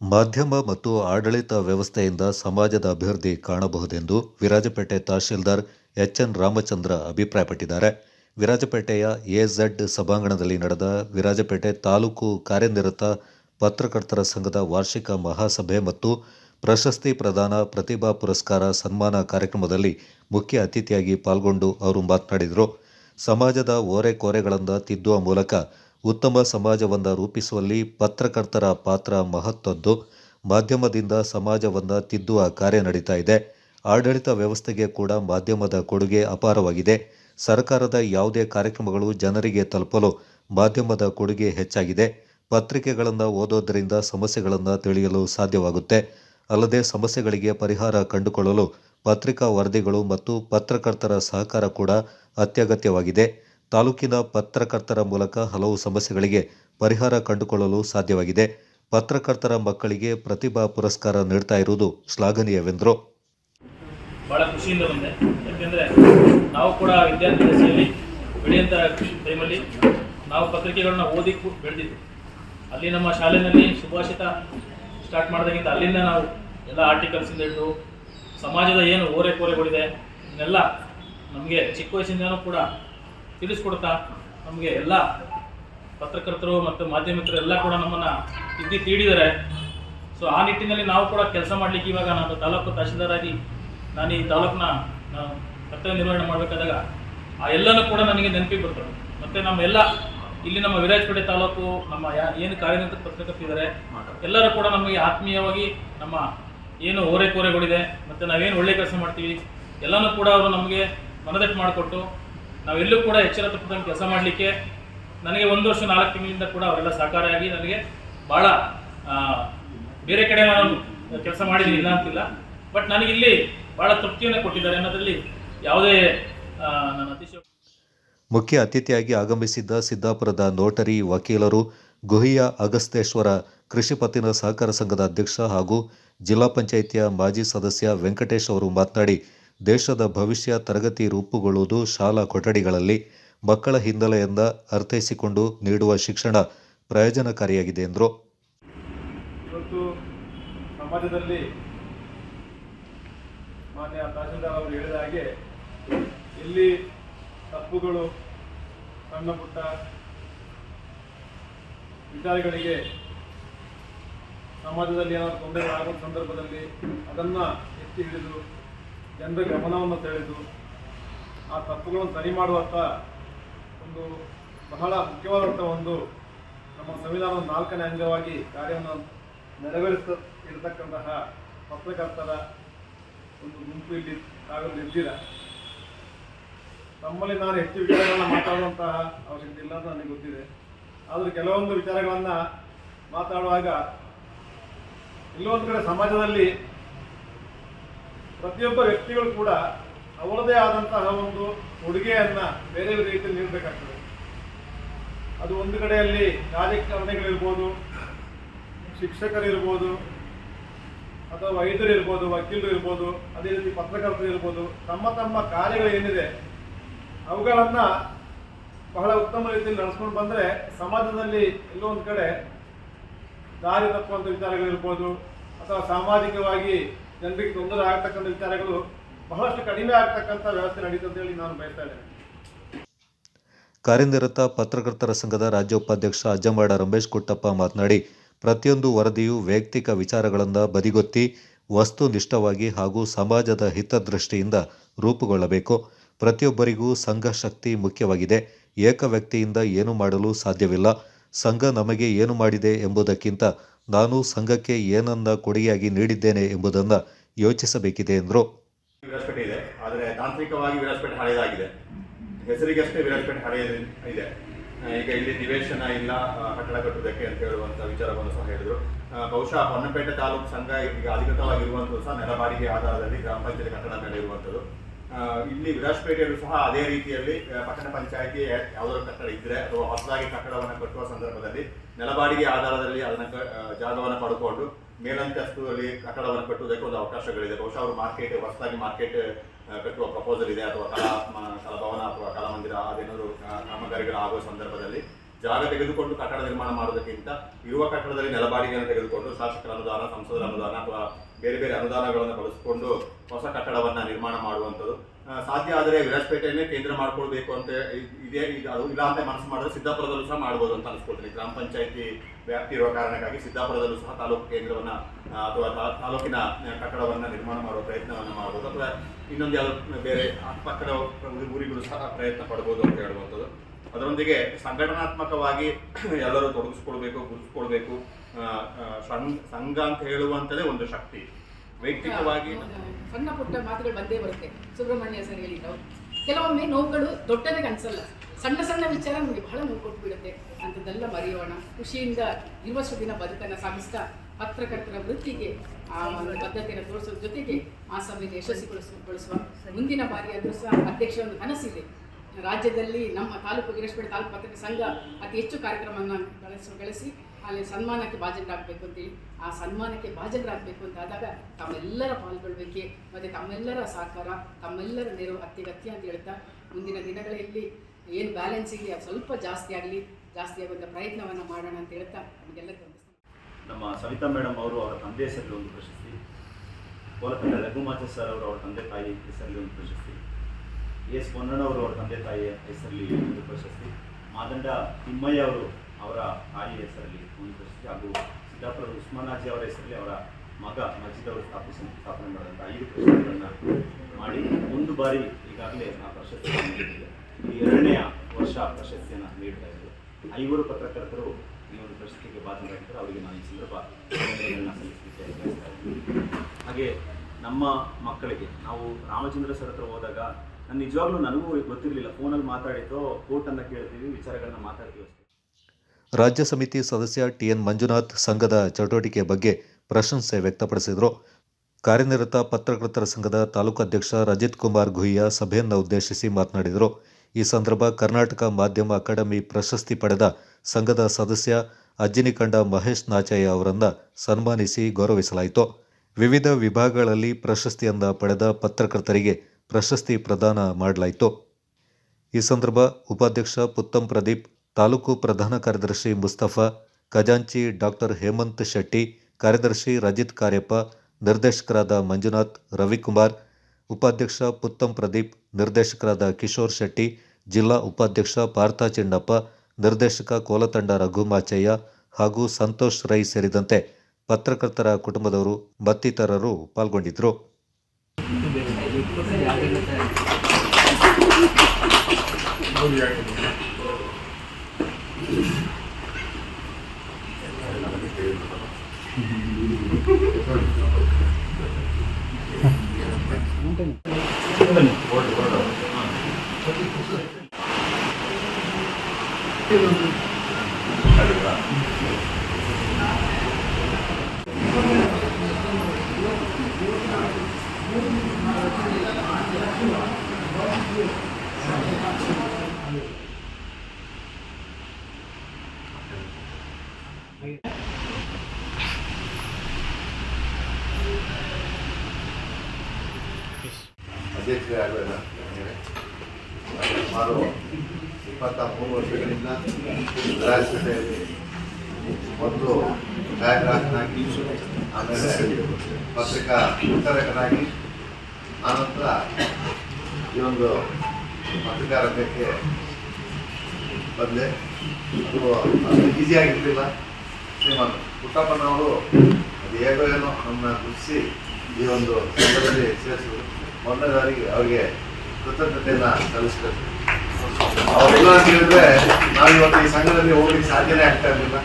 ಮಾಧ್ಯಮ ಮತ್ತು ಆಡಳಿತ ವ್ಯವಸ್ಥೆಯಿಂದ ಸಮಾಜದ ಅಭಿವೃದ್ಧಿ ಕಾಣಬಹುದೆಂದು ವಿರಾಜಪೇಟೆ ತಹಶೀಲ್ದಾರ್ ಎಚ್ಎನ್ ರಾಮಚಂದ್ರ ಅಭಿಪ್ರಾಯಪಟ್ಟಿದ್ದಾರೆ. ವಿರಾಜಪೇಟೆಯ ಎಝೆಡ್ ಸಭಾಂಗಣದಲ್ಲಿ ನಡೆದ ವಿರಾಜಪೇಟೆ ತಾಲೂಕು ಕಾರ್ಯನಿರತ ಪತ್ರಕರ್ತರ ಸಂಘದ ವಾರ್ಷಿಕ ಮಹಾಸಭೆ ಮತ್ತು ಪ್ರಶಸ್ತಿ ಪ್ರದಾನ ಪ್ರತಿಭಾ ಪುರಸ್ಕಾರ ಸನ್ಮಾನ ಕಾರ್ಯಕ್ರಮದಲ್ಲಿ ಮುಖ್ಯ ಅತಿಥಿಯಾಗಿ ಪಾಲ್ಗೊಂಡು ಅವರು ಮಾತನಾಡಿದರು. ಸಮಾಜದ ಓರೆಕೋರೆಗಳಿಂದ ತಿದ್ದುವ ಮೂಲಕ ಉತ್ತಮ ಸಮಾಜವನ್ನು ರೂಪಿಸುವಲ್ಲಿ ಪತ್ರಕರ್ತರ ಪಾತ್ರ ಮಹತ್ವದ್ದು ಮಾಧ್ಯಮದಿಂದ ಸಮಾಜವನ್ನು ತಿದ್ದುವ ಕಾರ್ಯ ನಡೀತಾ ಇದೆ. ಆಡಳಿತ ವ್ಯವಸ್ಥೆಗೆ ಕೂಡ ಮಾಧ್ಯಮದ ಕೊಡುಗೆ ಅಪಾರವಾಗಿದೆ. ಸರ್ಕಾರದ ಯಾವುದೇ ಕಾರ್ಯಕ್ರಮಗಳು ಜನರಿಗೆ ತಲುಪಲು ಮಾಧ್ಯಮದ ಕೊಡುಗೆ ಹೆಚ್ಚಾಗಿದೆ. ಪತ್ರಿಕೆಗಳನ್ನು ಓದೋದರಿಂದ ಸಮಸ್ಯೆಗಳನ್ನು ತಿಳಿಯಲು ಸಾಧ್ಯವಾಗುತ್ತೆ. ಅಲ್ಲದೆ ಸಮಸ್ಯೆಗಳಿಗೆ ಪರಿಹಾರ ಕಂಡುಕೊಳ್ಳಲು ಪತ್ರಿಕಾ ವರದಿಗಳು ಮತ್ತು ಪತ್ರಕರ್ತರ ಸಹಕಾರ ಕೂಡ ಅತ್ಯಗತ್ಯವಾಗಿದೆ. ತಾಲೂಕಿನ ಪತ್ರಕರ್ತರ ಮೂಲಕ ಹಲವು ಸಮಸ್ಯೆಗಳಿಗೆ ಪರಿಹಾರ ಕಂಡುಕೊಳ್ಳಲು ಸಾಧ್ಯವಾಗಿದೆ. ಪತ್ರಕರ್ತರ ಮಕ್ಕಳಿಗೆ ಪ್ರತಿಭಾ ಪುರಸ್ಕಾರ ನೀಡ್ತಾ ಇರುವುದು ಶ್ಲಾಘನೀಯವೆಂದರು. ಬಹಳ ಖುಷಿಯಿಂದ ಬಂದೆ. ಯಾಕೆಂದರೆ ನಾವು ಕೂಡ ವಿದ್ಯಾರ್ಥಿ ದಶೆಯಲ್ಲಿ ಬೆಳೆಯಂಥ ಟೈಮಲ್ಲಿ ನಾವು ಪತ್ರಿಕೆಗಳನ್ನ ಓದಿ ಬೆಳೆದಿದ್ದು ಅಲ್ಲಿ ನಮ್ಮ ಶಾಲೆಯಲ್ಲಿ ಸುಭಾಷಿತ ಸ್ಟಾರ್ಟ್ ಮಾಡಿದಾಗಿಂದ ಅಲ್ಲಿಂದ ನಾವು ಎಲ್ಲ ಆರ್ಟಿಕಲ್ಸಿಂದ ಹಿಡಿದು ಸಮಾಜದ ಏನು ಓರೆ ಕೋರೆಗಳಿದೆ ಇದನ್ನೆಲ್ಲ ನಮಗೆ ಚಿಕ್ಕ ವಯಸ್ಸಿಂದನೂ ಕೂಡ ತಿಳಿಸ್ಕೊಡ್ತಾ ನಮಗೆ ಎಲ್ಲ ಪತ್ರಕರ್ತರು ಮತ್ತು ಮಾಧ್ಯಮಿಕರು ಎಲ್ಲ ಕೂಡ ನಮ್ಮನ್ನು ತಿದ್ದಿ ತೀಡಿದ್ದಾರೆ. ಸೊ ಆ ನಿಟ್ಟಿನಲ್ಲಿ ನಾವು ಕೂಡ ಕೆಲಸ ಮಾಡಲಿಕ್ಕೆ ಇವಾಗ ನಾನು ತಾಲೂಕು ತಹಶೀಲ್ದಾರಾಗಿ ನಾನು ಈ ತಾಲೂಕನ್ನ ನಾನು ಕರ್ತವ್ಯ ನಿರ್ವಹಣೆ ಮಾಡಬೇಕಾದಾಗ ಆ ಎಲ್ಲನೂ ಕೂಡ ನನಗೆ ನೆನಪಿಗೆ ಬರ್ತದೆ ಮತ್ತು ನಮ್ಮ ಎಲ್ಲ ಇಲ್ಲಿ ನಮ್ಮ ವಿರಾಜಪೇಟೆ ತಾಲೂಕು, ನಮ್ಮ ಯಾ ಏನು ಕಾರ್ಯನಿರತ ಪತ್ರಕರ್ತಿದ್ದಾರೆ ಎಲ್ಲರೂ ಕೂಡ ನಮಗೆ ಆತ್ಮೀಯವಾಗಿ ನಮ್ಮ ಏನು ಓರೆಕೋರೆಗಳಿದೆ ಮತ್ತು ನಾವೇನು ಒಳ್ಳೆ ಕೆಲಸ ಮಾಡ್ತೀವಿ, ಎಲ್ಲನೂ ಕೂಡ ಅವರು ನಮಗೆ ಮನದಟ್ಟು ಮಾಡಿಕೊಟ್ಟು ನಾವೆಲ್ಲೂ ಕೂಡ ಎಚ್ಚರ ತಪ್ಪದಂಗೆ ಕೆಲಸ ಮಾಡಲಿಕ್ಕೆ ನನಗೆ ಒಂದು ವರ್ಷ ನಾಲ್ಕು ತಿಂಗಳಿಂದ ಕೂಡ ಅವರೆಲ್ಲ ಸಹಕಾರಿಯಾಗಿ ನನಗೆ ಭಾಳ ಬೇರೆ ಕಡೆ ನಾನು ಕೆಲಸ ಮಾಡಿದ್ದೀನಿ, ಇಲ್ಲ ಅಂತಿಲ್ಲ. ಬಟ್ ನನಗೆ ಇಲ್ಲಿ ಭಾಳ ತೃಪ್ತಿಯನ್ನು ಕೊಟ್ಟಿದ್ದಾರೆ ಅನ್ನೋದ್ರಲ್ಲಿ ಯಾವುದೇ ನನ್ನ ಅತಿಶಯ ಮುಖ್ಯ ಅತಿಥಿಯಾಗಿ ಆಗಮಿಸಿದ್ದ ಸಿದ್ದಾಪುರದ ನೋಟರಿ ವಕೀಲರು ಗುಹಿಯ ಅಗಸ್ತೇಶ್ವರ ಕೃಷಿ ಪತ್ತಿನ ಸಹಕಾರ ಸಂಘದ ಅಧ್ಯಕ್ಷ ಹಾಗೂ ಜಿಲ್ಲಾ ಪಂಚಾಯಿತಿಯ ಮಾಜಿ ಸದಸ್ಯ ವೆಂಕಟೇಶ್ ಅವರು ಮಾತನಾಡಿ ದೇಶದ ಭವಿಷ್ಯ, ತರಗತಿ ರೂಪುಗೊಳ್ಳುವುದು ಶಾಲಾ ಕೊಠಡಿಗಳಲ್ಲಿ ಮಕ್ಕಳ ಹಿನ್ನೆಲೆಯಿಂದ ಅರ್ಥೈಸಿಕೊಂಡು ನೀಡುವ ಶಿಕ್ಷಣ ಪ್ರಯೋಜನಕಾರಿಯಾಗಿದೆ, ಎಂದರು. ಇವತ್ತು ಸಮಾಜದಲ್ಲಿ ಮಾನ್ಯ ತಹಶೀಲ್ದಾರ್ ಅವರು ಹೇಳಿದ ಹಾಗೆ ಇಲ್ಲಿ ತಪ್ಪುಗಳು, ಸಣ್ಣ ಪುಟ್ಟ ವಿಚಾರಗಳಿಗೆ ಸಮಾಜದಲ್ಲಿ ಏನಾದರೂ ತೊಂದರೆಗಳಾಗುವ ಸಂದರ್ಭದಲ್ಲಿ ಅದನ್ನು ಎತ್ತಿ ಹಿಡಿದು ಜನರ ಗಮನವನ್ನು ಸೆಳೆದು ಆ ತಪ್ಪುಗಳನ್ನು ಸರಿ ಮಾಡುವಂಥ ಒಂದು ಬಹಳ ಮುಖ್ಯವಾದಂಥ ಒಂದು ನಮ್ಮ ಸಂವಿಧಾನದ ನಾಲ್ಕನೇ ಅಂಗವಾಗಿ ಕಾರ್ಯವನ್ನು ನೆರವೇರಿಸ ಇರತಕ್ಕಂತಹ ಪತ್ರಕರ್ತರ ಒಂದು ಗುಂಪು ಇಲ್ಲಿ ತಾವೆಲ್ಲ ಇದ್ದೀರ ತಮ್ಮಲ್ಲಿ ನಾನು ಹೆಚ್ಚು ವಿಚಾರಗಳನ್ನು ಮಾತಾಡುವಂತಹ ಅವಶ್ಯಕತೆ ಇಲ್ಲ ಅಂತ ನನಗೆ ಗೊತ್ತಿದೆ. ಆದರೆ ಕೆಲವೊಂದು ವಿಚಾರಗಳನ್ನು ಮಾತಾಡುವಾಗ ಎಲ್ಲೊಂದು ಕಡೆ ಸಮಾಜದಲ್ಲಿ ಪ್ರತಿಯೊಬ್ಬ ವ್ಯಕ್ತಿಗಳು ಕೂಡ ಅವರದೇ ಆದಂತಹ ಒಂದು ಉಡುಗೆಯನ್ನು ಬೇರೆ ಬೇರೆ ರೀತಿಯಲ್ಲಿ ನೀಡಬೇಕಾಗ್ತದೆ. ಅದು ಒಂದು ಕಡೆಯಲ್ಲಿ ರಾಜಕಾರಣಿಗಳಿರ್ಬೋದು ಶಿಕ್ಷಕರಿರ್ಬೋದು, ಅಥವಾ ವೈದ್ಯರು ಇರ್ಬೋದು ವಕೀಲರು ಇರ್ಬೋದು ಅದೇ ರೀತಿ ಪತ್ರಕರ್ತರು ಇರ್ಬೋದು ತಮ್ಮ ತಮ್ಮ ಕಾರ್ಯಗಳು ಏನಿದೆ, ಅವುಗಳನ್ನು ಬಹಳ ಉತ್ತಮ ರೀತಿಯಲ್ಲಿ ನಡೆಸ್ಕೊಂಡು ಬಂದ್ರೆ ಸಮಾಜದಲ್ಲಿ ಎಲ್ಲೋ ಒಂದು ಕಡೆ ದಾರಿ ತಪ್ಪುವಂಥ ವಿಚಾರಗಳಿರ್ಬೋದು, ಅಥವಾ ಸಾಮಾಜಿಕವಾಗಿ ಜನರಿಗೆ ತೊಂದರೆ ಆಗ್ತಕ್ಕಂಥ ವಿಚಾರಗಳು ಬಹಳಷ್ಟು ಕಡಿಮೆ ಆಗ್ತಕ್ಕಂಥ ವ್ಯವಸ್ಥೆ ನಡೀತದೆ ಅಂತ ಹೇಳಿ ನಾನು ಬಯಸ್ತಾ ಇದ್ದೇನೆ. ಕಾರ್ಯನಿರತ ಪತ್ರಕರ್ತರ ಸಂಘದ ರಾಜ್ಯ ಉಪಾಧ್ಯಕ್ಷ ಅಜ್ಜಂಬಾಡ ರಮೇಶ್ ಕುಟ್ಟಪ್ಪ ಮಾತನಾಡಿ, ಪ್ರತಿಯೊಂದು ವರದಿಯು ವೈಯಕ್ತಿಕ ವಿಚಾರಗಳನ್ನು ಬದಿಗೊತ್ತಿ, ವಸ್ತುನಿಷ್ಠವಾಗಿ ಹಾಗೂ ಸಮಾಜದ ಹಿತದೃಷ್ಟಿಯಿಂದ ರೂಪುಗೊಳ್ಳಬೇಕು. ಪ್ರತಿಯೊಬ್ಬರಿಗೂ ಸಂಘ ಶಕ್ತಿ ಮುಖ್ಯವಾಗಿದೆ. ಏಕ ವ್ಯಕ್ತಿಯಿಂದ ಏನು ಮಾಡಲು ಸಾಧ್ಯವಿಲ್ಲ. ಸಂಘ ನಮಗೆ ಏನು ಮಾಡಿದೆ ಎಂಬುದಕ್ಕಿಂತ ನಾನು ಸಂಘಕ್ಕೆ ಏನನ್ನ ಕೊಡುಗೆಯಾಗಿ ನೀಡಿದ್ದೇನೆ ಎಂಬುದನ್ನು ಯೋಚಿಸಬೇಕಿದೆ ಎಂದರು. ವಿರಾಜಪೇಟೆ ಇದೆ. ಆದರೆ ತಾಂತ್ರಿಕವಾಗಿ ವಿರಾಜಪೇಟೆ ಹಳೆಯದಾಗಿದೆ ಹೆಸರಿಗಷ್ಟೇ ವಿರಾಜಪೇಟೆ ಹಳೆಯದ ಇದೆ. ಈಗ ಇಲ್ಲಿ ನಿವೇಶನ ಇಲ್ಲ ಕಟ್ಟಡ ಕಟ್ಟುವುದಕ್ಕೆ ಅಂತ ಹೇಳುವಂತ ವಿಚಾರವನ್ನು ಸಹ ಹೇಳಿದ್ರು. ಬಹುಶಃ ಹೊನ್ನಪೇಟೆ ತಾಲೂಕು ಸಂಘ ಈಗ ಅಧಿಕೃತವಾಗಿರುವಂಥದ್ದು ಸಹ ನೆಲಬಾಡಿಗೆ ಆಧಾರದಲ್ಲಿ ಗ್ರಾಮ ಪಂಚಾಯತಿ ಕಟ್ಟಡ ಮೇಲೆ ಇರುವಂಥದ್ದು ಇಲ್ಲಿ ವಿರಾಜಪೇಟೆಯಲ್ಲೂ ಸಹ ಅದೇ ರೀತಿಯಲ್ಲಿ ಪಟ್ಟಣ ಪಂಚಾಯತಿ ಯಾವುದಾದ್ರು ಕಟ್ಟಡ ಇದ್ರೆ ಅಥವಾ ಹೊಸದಾಗಿ ಕಟ್ಟಡವನ್ನು ಕಟ್ಟುವ ಸಂದರ್ಭದಲ್ಲಿ ನೆಲಬಾಡಿಗೆ ಆಧಾರದಲ್ಲಿ ಅದನ್ನ ಜಾಗವನ್ನು ಪಡ್ಕೊಂಡು ಮೇಲಂತಸ್ತುದಲ್ಲಿ ಕಟ್ಟಡವನ್ನು ಕಟ್ಟುವುದಕ್ಕೆ ಒಂದು ಅವಕಾಶಗಳಿದೆ. ಬಹುಶಃ ಅವರು ಮಾರ್ಕೆಟ್, ಹೊಸದಾಗಿ ಮಾರ್ಕೆಟ್ ಕಟ್ಟುವ ಪ್ರಪೋಸಲ್ ಇದೆ ಅಥವಾ ಕಲಾ, ಮ- ಕಲಾಭವನ ಅಥವಾ ಕಲಾಮಂದಿರ ಅದೇನಾದ್ರು ಕಾಮಗಾರಿಗಳು ಆಗುವ ಸಂದರ್ಭದಲ್ಲಿ. ಜಾಗ ತೆಗೆದುಕೊಂಡು ಕಟ್ಟಡ ನಿರ್ಮಾಣ ಮಾಡೋದಕ್ಕಿಂತ ಇರುವ ಕಟ್ಟಡದಲ್ಲಿ ನೆಲಬಾಡಿಗೆಯನ್ನು ತೆಗೆದುಕೊಂಡು ಶಾಸಕರ ಅನುದಾನ, ಸಂಸದರ ಅನುದಾನ ಅಥವಾ ಬೇರೆ ಬೇರೆ ಅನುದಾನಗಳನ್ನು ಬಳಸಿಕೊಂಡು ಹೊಸ ಕಟ್ಟಡವನ್ನ ನಿರ್ಮಾಣ ಮಾಡುವಂಥದ್ದು. ಸಾಧ್ಯ ಆದರೆ ವಿರಾಜಪೇಟೆಯನ್ನೇ ಕೇಂದ್ರ ಮಾಡ್ಕೊಳ್ಬೇಕು ಅಂತ ಇದೇ ಈಗ ಅದು ಇಲ್ಲ ಅಂತ ಮನಸ್ಸು ಮಾಡಿದ್ರೆ ಸಿದ್ದಾಪುರದಲ್ಲೂ ಸಹ ಮಾಡ್ಬೋದು ಅಂತ ಅನಿಸ್ಕೊಳ್ತೀನಿ. ಗ್ರಾಮ ಪಂಚಾಯತಿ ವ್ಯಾಪ್ತಿ ಇರುವ ಕಾರಣಕ್ಕಾಗಿ ಸಿದ್ದಾಪುರದಲ್ಲೂ ಸಹ ತಾಲೂಕು ಕೇಂದ್ರವನ್ನ ಅಥವಾ ತಾಲೂಕಿನ ಕಟ್ಟಡವನ್ನು ಕಟ್ಟಡವನ್ನ ನಿರ್ಮಾಣ ಮಾಡುವ ಪ್ರಯತ್ನವನ್ನು ಮಾಡ್ಬೋದು. ಅಥವಾ ಇನ್ನೊಂದು ಯಾವುದೋ ಬೇರೆ ಅಕ್ಕಪಕ್ಕದ ಊರಿಗಳು ಸಹ ಪ್ರಯತ್ನ ಪಡ್ಬೋದು ಅಂತ ಹೇಳುವಂಥದ್ದು. ಅದರೊಂದಿಗೆ ಸಂಘಟನಾತ್ಮಕವಾಗಿ ಎಲ್ಲರೂ ತೊಡಗಿಸ್ಕೊಳ್ಬೇಕು ಗುರುತಿಸ್ಕೊಳ್ಬೇಕು. ಸಂಘ ಸಂಘ ಅಂತ ಹೇಳುವಂತದೇ ಒಂದು ಶಕ್ತಿ. ವೈಯಕ್ತಿಕವಾಗಿ ಸಣ್ಣ ಪುಟ್ಟ ಮಾತುಗಳು ಬಂದೇ ಬರುತ್ತೆ. ಸುಬ್ರಹ್ಮಣ್ಯ ಸರ್ ಹೇಳಿದ್ರು. ಕೆಲವೊಮ್ಮೆ ನೋವುಗಳು ದೊಡ್ಡದಾಗಿ ಅನ್ಸಲ್ಲ ಸಣ್ಣ ಸಣ್ಣ ವಿಚಾರ ನಮಗೆ ಬಹಳ ನೋವು ಕೊಟ್ಟು ಬಿಡುತ್ತೆ ಅಂಥದ್ದೆಲ್ಲ ಮರೆಯೋಣ. ಖುಷಿಯಿಂದ ಇರುವಷ್ಟು ದಿನ ಬದುಕನ್ನು ಸಾಗಿಸ್ತಾ ಪತ್ರಕರ್ತರ ವೃತ್ತಿಗೆ ಆ ಒಂದು ಬದ್ಧತೆಯನ್ನು ತೋರಿಸೋದ್ರ ಜೊತೆಗೆ ಆ ಸಭೆಗೆ ಯಶಸ್ವಿಗೊಳಿಸುವ ಮುಂದಿನ ಬಾರಿ ಆದರೂ ಸಹ ಅಧ್ಯಕ್ಷ ಒಂದು ಕನಸಿದೆ ರಾಜ್ಯದಲ್ಲಿ ನಮ್ಮ ತಾಲೂಕು ಗಿರೇಶ್ಪೇಟೆ ತಾಲೂಕು ಪತ್ರಿಕೆ ಸಂಘ ಅತಿ ಹೆಚ್ಚು ಕಾರ್ಯಕ್ರಮವನ್ನು ಬೆಳೆಸಿ ಬೆಳೆಸಿ ಅಲ್ಲಿ ಸನ್ಮಾನಕ್ಕೆ ಭಾಜನರಾಗಬೇಕು ಅಂತೇಳಿ ಆ ಸನ್ಮಾನಕ್ಕೆ ಭಾಜನರಾಗಬೇಕು ಅಂತ ಆದಾಗ ತಮ್ಮೆಲ್ಲರ ಪಾಲ್ಗೊಳ್ಬೇಕೆ ಮತ್ತು ತಮ್ಮೆಲ್ಲರ ಸಹಕಾರ, ತಮ್ಮೆಲ್ಲರ ನೆರವು ಅತ್ಯಗತ್ಯ ಅಂತ ಹೇಳ್ತಾ ಮುಂದಿನ ದಿನಗಳಲ್ಲಿ ಏನು ಬ್ಯಾಲೆನ್ಸ್ ಇದೆ, ಅದು ಸ್ವಲ್ಪ ಜಾಸ್ತಿ ಆಗಲಿ, ಜಾಸ್ತಿ ಆಗುವಂಥ ಪ್ರಯತ್ನವನ್ನು ಮಾಡೋಣ ಅಂತ ಹೇಳ್ತಾ ನಮಗೆಲ್ಲ. ನಮ್ಮ ಸವಿತಾ ಮೇಡಮ್ ಅವರು ಅವರ ತಂದೆ ಹೆಸರಲ್ಲಿ ಒಂದು ಪ್ರಶಸ್ತಿ ಕೋಲಕಂಡ ರಘುಮಾಚಾರ್ ಸರ್ ಅವರು ಅವರ ತಂದೆ ತಾಯಿ ಹೆಸರಲ್ಲಿ ಒಂದು ಪ್ರಶಸ್ತಿ ಎಸ್ ಪೊನ್ನಣ್ಣವರು ಅವರ ತಂದೆ ತಾಯಿಯ ಹೆಸರಲ್ಲಿ ಒಂದು ಪ್ರಶಸ್ತಿ. ಮಾದಂಡ ತಿಮ್ಮಯ್ಯ ಅವರು ಅವರ ತಾಯಿಯ ಹೆಸರಲ್ಲಿ ಒಂದು ಪ್ರಶಸ್ತಿ. ಹಾಗೂ ಸಿದ್ದಾಪುರದ ಉಸ್ಮಾನಾಜಿ ಅವರ ಹೆಸರಲ್ಲಿ ಅವರ ಮಗ ಮಜಿದ್ ಅವರು ಸ್ಥಾಪಿಸಿ ಸ್ಥಾಪನೆ ಮಾಡಿದಂಥ ಐದು ಪ್ರಶಸ್ತಿಗಳನ್ನು ಮಾಡಿ ಒಂದು ಬಾರಿ ಈಗಾಗಲೇ ಆ ಪ್ರಶಸ್ತಿಯನ್ನು ಈ ಎರಡನೇ ಎರಡನೆಯ ವರ್ಷ ಪ್ರಶಸ್ತಿಯನ್ನು ನೀಡ್ತಾ ಇದ್ದರು ಐವರು ಪತ್ರಕರ್ತರು ಈ ಒಂದು ಪ್ರಶಸ್ತಿಗೆ ಭಾಜನರಾಗಿದ್ದಾರೆ. ಅವರಿಗೆ ನಾನು ಈ ಸಂದರ್ಭ ಸಲ್ಲಿಸಲಿಕ್ಕೆ. ಹಾಗೆ ನಮ್ಮ ಮಕ್ಕಳಿಗೆ ನಾವು ರಾಮಚಂದ್ರ ಸರ್ ಹತ್ರ ಹೋದಾಗ ನಾನು ನಿಜವಾಗ್ಲೂ ನನಗೂ ಗೊತ್ತಿರಲಿಲ್ಲ. ಫೋನಲ್ಲಿ ಮಾತಾಡಿದ್ದು ಕೋರ್ಟನ್ನು ಕೇಳ್ತೀವಿ, ವಿಚಾರಗಳನ್ನ ಮಾತಾಡ್ತೀವಿ ಅಷ್ಟೇ. ರಾಜ್ಯ ಸಮಿತಿ ಸದಸ್ಯ ಟಿ ಎನ್ ಮಂಜುನಾಥ್ ಸಂಘದ ಚಟುವಟಿಕೆ ಬಗ್ಗೆ ಪ್ರಶಂಸೆ ವ್ಯಕ್ತಪಡಿಸಿದರು. ಕಾರ್ಯನಿರತ ಪತ್ರಕರ್ತರ ಸಂಘದ ತಾಲೂಕು ಅಧ್ಯಕ್ಷ ರಜಿತ್ ಕುಮಾರ್ ಗುಹಿಯಾ ಸಭೆಯನ್ನು ಉದ್ದೇಶಿಸಿ ಮಾತನಾಡಿದರು. ಈ ಸಂದರ್ಭ ಕರ್ನಾಟಕ ಮಾಧ್ಯಮ ಅಕಾಡೆಮಿ ಪ್ರಶಸ್ತಿ ಪಡೆದ ಸಂಘದ ಸದಸ್ಯ ಅಜ್ಜಿನಿಕಂಡ ಮಹೇಶ್ ನಾಚಯ್ಯ ಅವರನ್ನು ಸನ್ಮಾನಿಸಿ ಗೌರವಿಸಲಾಯಿತು. ವಿವಿಧ ವಿಭಾಗಗಳಲ್ಲಿ ಪ್ರಶಸ್ತಿಯಿಂದ ಪಡೆದ ಪತ್ರಕರ್ತರಿಗೆ ಪ್ರಶಸ್ತಿ ಪ್ರದಾನ ಮಾಡಲಾಯಿತು. ಈ ಸಂದರ್ಭ ಉಪಾಧ್ಯಕ್ಷ ಪುತ್ತಂ ಪ್ರದೀಪ್, ತಾಲೂಕು ಪ್ರಧಾನ ಕಾರ್ಯದರ್ಶಿ ಮುಸ್ತಫಾ, ಖಜಾಂಚಿ ಡಾಕ್ಟರ್ ಹೇಮಂತ್ ಶೆಟ್ಟಿ, ಕಾರ್ಯದರ್ಶಿ ರಜಿತ್ ಕಾರ್ಯಪ್ಪ, ನಿರ್ದೇಶಕರಾದ ಮಂಜುನಾಥ್, ರವಿಕುಮಾರ್, ಉಪಾಧ್ಯಕ್ಷ ಪುತ್ತಂ ಪ್ರದೀಪ್, ನಿರ್ದೇಶಕರಾದ ಕಿಶೋರ್ ಶೆಟ್ಟಿ, ಜಿಲ್ಲಾ ಉಪಾಧ್ಯಕ್ಷ ಪಾರ್ಥ ಚಿಣ್ಣಪ್ಪ ನಿರ್ದೇಶಕ ಕೋಲತಂಡ ರಘುಮಾಚಯ್ಯ ಹಾಗೂ ಸಂತೋಷ್ ರೈ ಸೇರಿದಂತೆ ಪತ್ರಕರ್ತರ ಕುಟುಂಬದವರು ಮತ್ತಿತರರು ಪಾಲ್ಗೊಂಡಿದ್ದರು. ఉంటుంది ರಾಜಪೇಟೆಯಲ್ಲಿ ಮೊದಲು ಛಾಯಾಗ್ರಾಹಕನಾಗಿ ಆಮೇಲೆ ಪತ್ರಿಕಾ ವಿತರಕನಾಗಿ ಆನಂತರ ಈ ಒಂದು ಪತ್ರಿಕಾ ರಂಗಕ್ಕೆ ಬಂದೆ ಅದು ಈಸಿ ಈಸಿಯಾಗಿರಲಿಲ್ಲ ಶ್ರೀಮಾನ್ ಪುಟ್ಟಪ್ಪನವರು ಅದು ಹೇಗೋ ಏನೋ ನಮ್ಮನ್ನ ಗುರುತಿಸಿ ಈ ಒಂದು ಸಂಘದಲ್ಲಿ ಸೇರಿಸಿದ್ರು ಮೊದಲನೇ ಅವರಿಗೆ ಕೃತಜ್ಞತೆಯನ್ನು ಸಲ್ಲಿಸಬೇಕು. ಅವರೆಲ್ಲ ಅಂತ ಹೇಳಿದ್ರೆ ನಾವು ಇವತ್ತು ಈ ಸಂಘದಲ್ಲಿ ಹೋಗ್ಲಿಕ್ಕೆ ಸಾಧ್ಯನೇ ಆಗ್ತಾ ಇರಲಿಲ್ಲ.